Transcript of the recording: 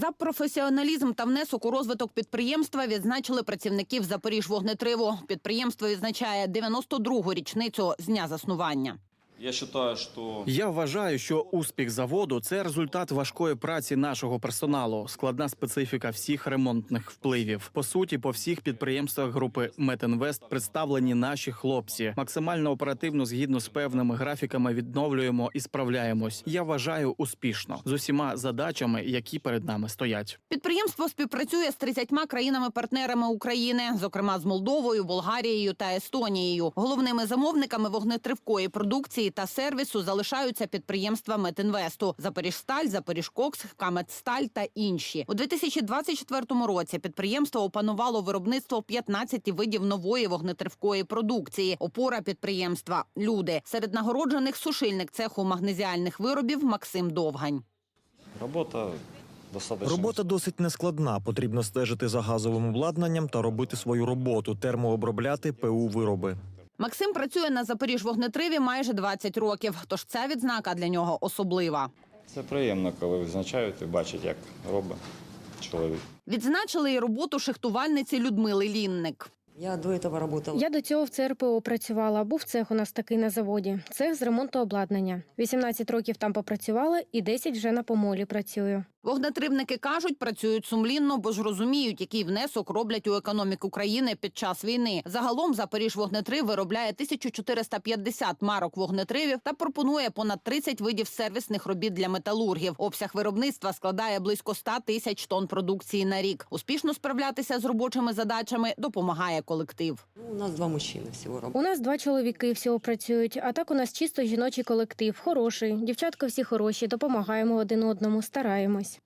За професіоналізм та внесок у розвиток підприємства відзначили працівників Запоріжвогнетриву. Підприємство відзначає 92-гу річницю з дня заснування. Я считаю, что Я вважаю, що успіх заводу це результат важкої праці нашого персоналу, складна специфіка всіх ремонтних впливів. По суті, по всіх підприємствах групи Метінвест представлені наші хлопці. Максимально оперативно, згідно з певними графіками, відновлюємо і справляємось. Я вважаю успішно з усіма задачами, які перед нами стоять. Підприємство співпрацює з 30 країнами-партнерами України, зокрема з Молдовою, Болгарією та Естонією. Головними замовниками вогнетривкої продукції та сервісу залишаються підприємства Метінвесту: Запоріжсталь, Запоріжкокс, Каметсталь та інші. У 2024 році підприємство опанувало виробництво 15 видів нової вогнетривкої продукції. Опора підприємства люди серед нагороджених сушильник цеху магнезіальних виробів Максим Довгань. достаточно... Робота досить нескладна. Потрібно стежити за газовим обладнанням та робити свою роботу, термообробляти ПУ вироби. Максим працює на Запоріжвогнетриві майже 20 років, тож ця відзнака для нього особлива. Це приємно, коли визначають і бачать, як робить чоловік. Відзначили і роботу шихтувальниці Людмили Лінник. Я до этого работала. Я до цього в ЦРПО працювала. Був цех у нас такий на заводі. Цех з ремонту обладнання. 18 років там попрацювала і 10 вже на помолі працюю. Вогнетривники кажуть, працюють сумлінно, бо ж розуміють, який внесок роблять у економіку країни під час війни. Загалом Запоріжвогнетрив виробляє 1450 марок вогнетривів та пропонує понад 30 видів сервісних робіт для металургів. Обсяг виробництва складає близько 100 тисяч тонн продукції на рік. Успішно справлятися з робочими задачами допомагає колектив. Ну, у нас два мужчины всего работают. У нас два чоловіки всього працюють, а так у нас чисто жіночий колектив, хороший. Дівчатка всі хороші, допомагаємо один одному, стараємось.